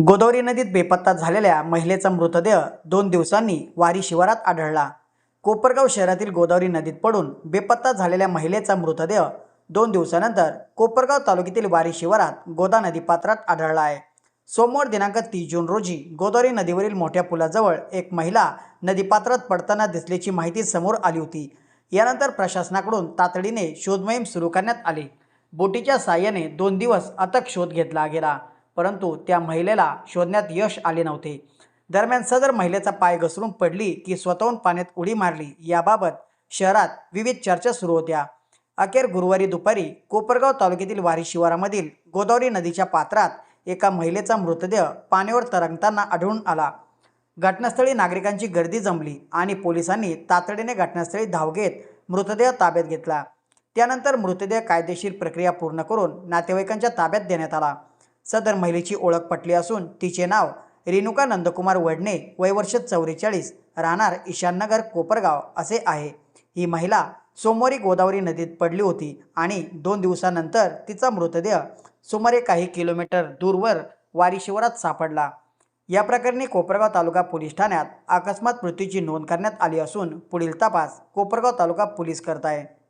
गोदावरी नदीत बेपत्ता झालेल्या महिलेचा मृतदेह दोन दिवसांनी वारी शिवारात आढळला. कोपरगाव शहरातील गोदावरी नदीत पडून बेपत्ता झालेल्या महिलेचा मृतदेह दोन दिवसानंतर कोपरगाव तालुक्यातील वारी शिवारात गोदा नदीपात्रात आढळला आहे. सोमवार दिनांक तीस जून रोजी गोदावरी नदीवरील मोठ्या पुलाजवळ एक महिला नदीपात्रात पडताना दिसल्याची माहिती समोर आली होती. यानंतर प्रशासनाकडून तातडीने शोधमोहीम सुरू करण्यात आली. बोटीच्या साह्याने दोन दिवस अथक शोध घेतला गेला. परंतु त्या महिलेला शोधण्यात यश आले नव्हते. दरम्यान सदर महिलेचा पाय घसरून पडली की स्वतःहून पाण्यात उडी मारली. याबाबत शहरात विविध चर्चा सुरू होत्या. अखेर गुरुवारी दुपारी कोपरगाव तालुक्यातील वारी शिवारामधील गोदावरी नदीच्या पात्रात एका महिलेचा मृतदेह पाण्यावर तरंगताना आढळून आला. घटनास्थळी नागरिकांची गर्दी जमली आणि पोलिसांनी तातडीने घटनास्थळी धाव घेत मृतदेह ताब्यात घेतला. त्यानंतर मृतदेह कायदेशीर प्रक्रिया पूर्ण करून नातेवाईकांच्या ताब्यात देण्यात आला. सदर महिलेची ओळख पटली असून तिचे नाव रेणुका नंदकुमार वडणे वयवर्ष चौवेचाळीस राहणार ईशाननगर कोपरगाव असे आहे. ही महिला सोमवारी गोदावरी नदीत पडली होती आणि दोन दिवसानंतर तिचा मृतदेह सुमारे काही किलोमीटर दूरवर वारीशिवरात सापडला. या प्रकरणी कोपरगाव तालुका पोलीस ठाण्यात अकस्मात मृत्यूची नोंद करण्यात आली असून पुढील तपास कोपरगाव तालुका पोलीस करत आहे.